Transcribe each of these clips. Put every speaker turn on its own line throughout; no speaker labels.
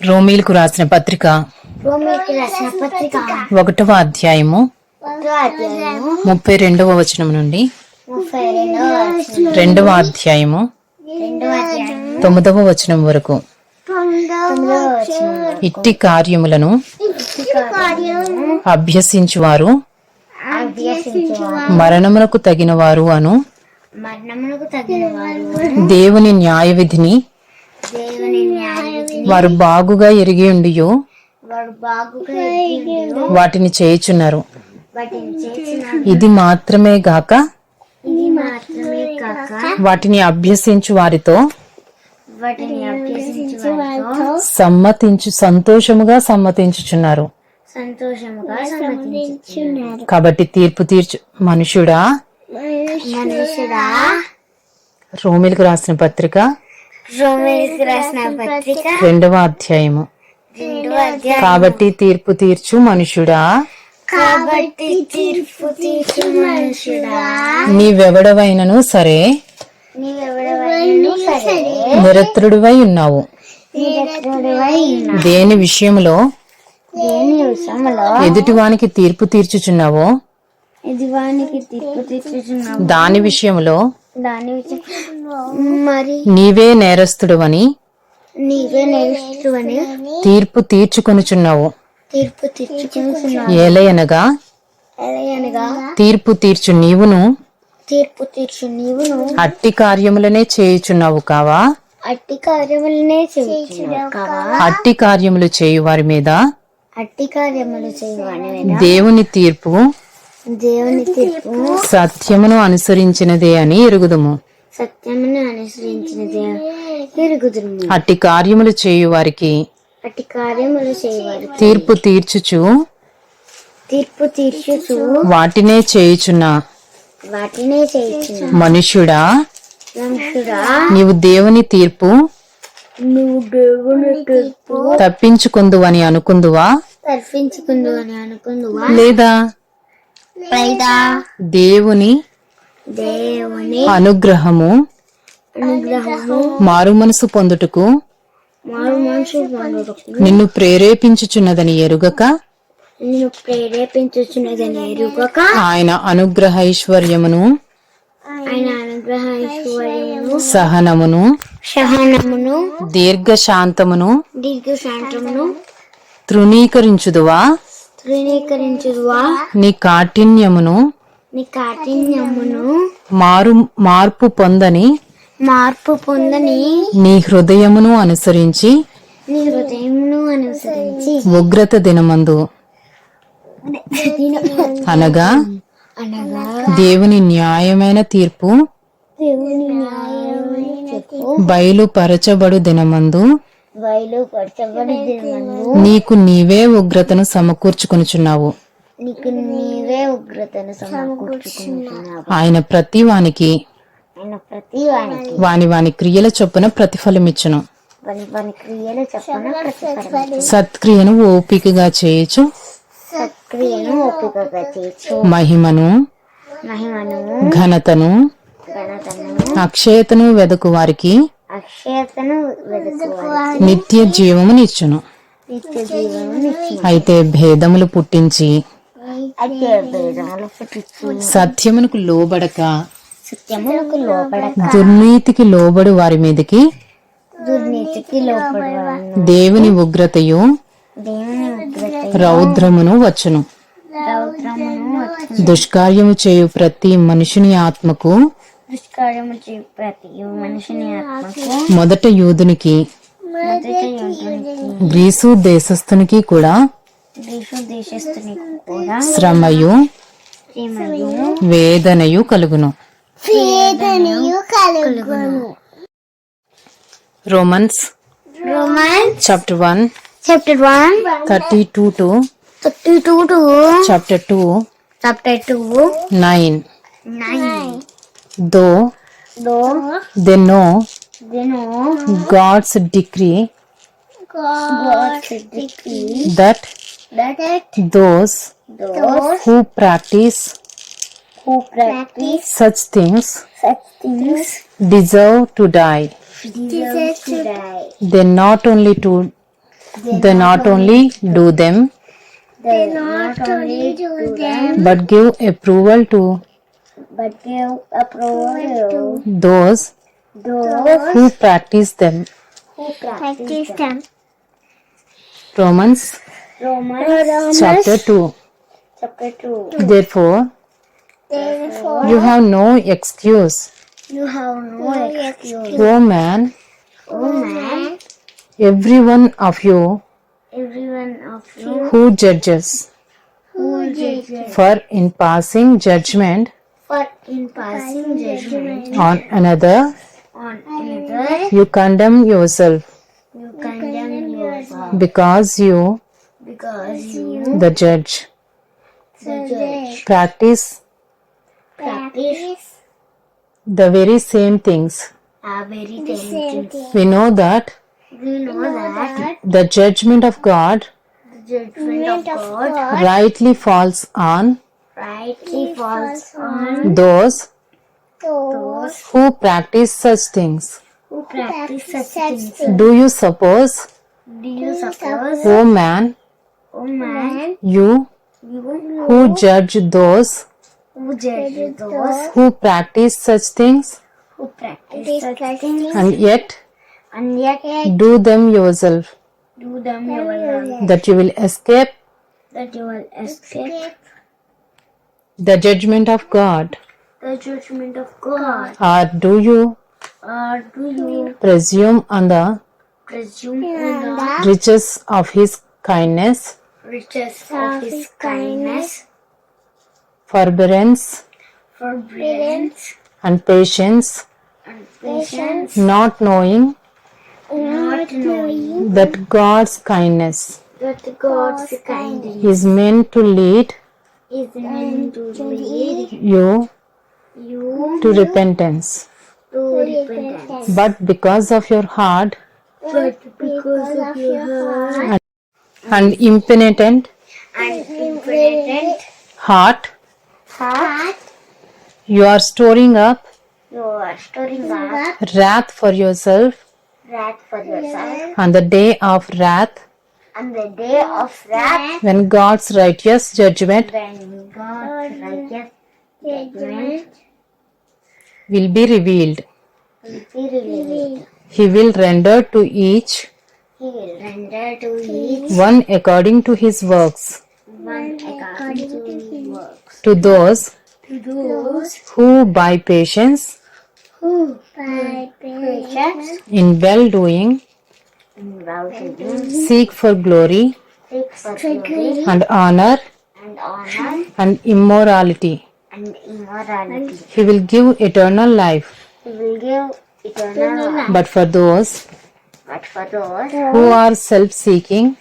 రోమీలకు రాసిన పత్రిక
రోమిలికి రాసిన పత్రిక
ఒకటవ అధ్యాయము ముప్పై రెండవ వచనం నుండి
రెండవ
అధ్యాయము తొమ్మిదవ వచనం వరకు. ఇట్టి కార్యములను అభ్యసించువారు. మరణమునకు అను
తగిన వారు
దేవుని న్యాయ విధిని
దేవుని న్యాయవిధిని
వారు బాగుగా ఎరిగి ఉండియో. వాటిని చేయుచున్నారు. ఇది మాత్రమే గాక వాటిని అభ్యసించు వారితో సమ్మతించు సంతోషముగా సమ్మతించుచున్నారు. కాబట్టి తీర్పు తీర్చు. మనుషుడా రోమిలికి రాసిన పత్రిక రెండవ అధ్యాయము. కాబట్టి తీర్పు తీర్చు మనుషుడా.
కాబట్టి తీర్పు తీర్చు మనుషుడా.
నీవెవడవైనను సరే. నిరత్రుడివై ఉన్నావు. దేని విషయంలో ఎదుటివానికి తీర్పు తీర్చుచున్నావో? దాని విషయంలో
దాని విషయం. మరి
నీవే నేరస్తుడువని
నీవే నేర్చుకుని
తీర్పు తీర్చుకొనుచున్నావు.
తీర్పు
ఏలయనగా తీర్పు తీర్చు నీవును
తీర్పు తీర్చు నీవును
అట్టి కార్యములనే చేయుచున్నావు కావా?
అట్టి కార్యములనే చేయుచున్నావు కావా?
అట్టి కార్యములు చేయు వారి మీద
అట్టి కార్యములు చేయవాని మీద
దేవుని తీర్పు
దేవుని తీర్పు
సత్యమును అనుసరించినదే అని ఎరుగుదుము.
సత్యమును అనుసరించిన దేవు ఎరుగుదురు
అట్టి కార్యములు చేయు వారికి
అట్టి కార్యములు చేయవారు
తీర్పు తీర్చుచు
తీర్పు తీర్చుచు
వాటినే చేయుచున్న
వాటినే చేయుచున్న
మనుష్యుడా?
మనుషుడా
నీవు దేవుని తీర్పు
నువ్వు దేవుని తీర్పు
తప్పించుకుందువని అనుకుందువా?
తర్పించుకుందు అని అనుకుందువా?
లేదా?
లేదా?
దేవుని
దేవుని
అనుగ్రహము
అనుగ్రహము
మారు మనసు పొందుటకు
మారు మనుషు పొందుటకు
నిన్ను ప్రేరేపించుచున్నదని ఎరుగక
నిన్ను ప్రేరేపించుచున్నదని ఎరుగక
ఆయన అనుగ్రహ ఐశ్వర్యమును
ఆయన అనుగ్రహ ఐశ్వర్యమును
సహనమును
సహనమును
దీర్ఘశాంతమును
దీర్ఘశాంతమును
తృణీకరించుదువా?
తృణీకరించుదువా?
నీ కాఠిన్యమును
నీ కాఠిన్యమును
మారు మార్పు పొందని
మార్పు పొందని
నీ హృదయమును అనుసరించి
నీ హృదయమును అనుసరించి
ఉగ్రత దినమందు అనగా
అనగా
దేవుని న్యాయమైన తీర్పు బయలుపరచబడు దినమందు
బయలు పరచబడి దినమందు
నీకు నీవే ఉగ్రతను సమకూర్చుకొనుచున్నావు.
నీకు నీవే ఉగ్రతను సమకూర్చుకుంటున్నావు
ఆయన ప్రతి వానికి
ఆయన ప్రతి వానికి.
వాని వాని క్రియల చొప్పున ప్రతిఫలమిచ్చును.
పని పని క్రియలు చెప్పన ప్రతిఫలం
సత్క్రియను ఓపికగా చేయుచు.
సత్క్రియను ఓపికగా చేర్చు
మహిమను
మహిమను
ఘనతను
ఘనతను
అక్షయతను వెదకు వారికి
అక్షయతను
నిత్య జీవమునిచ్చును.
నిత్య జీవనం
అయితే భేదములు పుట్టించి సత్యమునకు లోబడక
సత్యములకు లోపడక
దుర్నీతికి లోబడు వారి మీదకి
దుర్నీతికి లోపడవాను
దేవుని ఉగ్రతయు
దేవుని ఉగ్రత
రౌద్రమును వచ్చును. దుష్కార్యము చేయు ప్రతి మనుషుని ఆత్మకు
దుష్కార్యము చేయు ప్రతి మనిషిని ఆత్మకు
మొదట యూదునికి గ్రీసు దేశస్థునికి కూడా శ్రమయు వేదనయు కలుగును.
వేదనయు కలుగును.
Romans
Roman
chapter one
chapter one
thirty two to
thirty two to
chapter two
chapter two
nine
nine
though
though
they know
దెను
God's decree
God's decree
that
that
those
those
who practice
who practice
such things
such things
deserve to die.
deserve to die.
They not only to they not only do them,
they not only do them,
but give approval to
but give approval to
those
those
who practice them.
who practice them.
Romans
Romans
chapter 2.
chapter 2.
Therefore,
Therefore,
you have no excuse,
you have no excuse.
O man,
O man,
every one of you
every one of you
who judges.
who judges
For in passing judgment
for in passing judgment
on another,
on another,
you condemn yourself
you condemn yourself
because you,
because you,
the judge,
the judge,
practice.
Practice.
The very same things.
are very tempting.
We know that.
We know that.
the judgment of God.
The judgment of God.
Rightly falls on
rightly falls on
those
those
who practice such things.
who practice such things.
Do you suppose,
Do you suppose,
O man,
man,
you?
You.
who judge those?
Who judge those.
who practice such things?
Who practice such things?
And yet?
And yet?
Do them yourself,
do them yourself,
that you will escape?
That you will escape.
The judgment of God?
the judgment of God?
Or do you?
Or do you
presume on the
presume on the
riches of His kindness,
riches of His kindness,
forbearance,
forbearance,
and patience,
and patience,
not knowing.
Not knowing.
that God's kindness.
That God's kindness.
is meant to lead
is meant to lead
you.
you
to repentance.
to repentance.
But because of your hard
But because of your heart
and impenitent?
And impenitent.
Heart,
heart,
you are storing up?
You are storing up.
Wrath for yourself?
Wrath for yourself.
on the day of wrath?
On the day of wrath,
when God's righteous judgment
when God's righteous judgment
will be revealed.
will be revealed,
He will render to each
He will render to each
one according to his works.
one according to his works.
To those
To those
who by patience
who by patience
in well doing
and well-doing
seek for glory
seek for glory
and honor
and honor
and immorality.
and immorality.
He will give eternal life.
He will give eternal life.
But for those
But for those
who are self seeking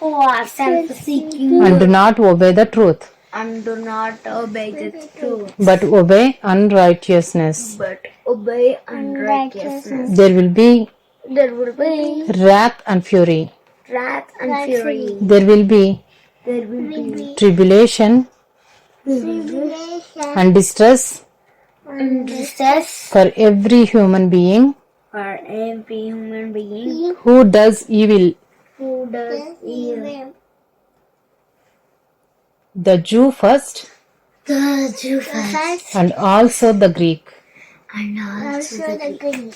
who are self-seeking?
And do not obey the truth,
and do not obey the truth,
but obey unrighteousness,
but obey unrighteousness,
there will be
there will be
wrath and fury.
wrath and fury.
There will be
There will be
tribulation and distress
and distress
for every human being
for every human being
who does evil,
who does evil.
the Jew first
The Jew first
and also the Greek.
and also the Greek.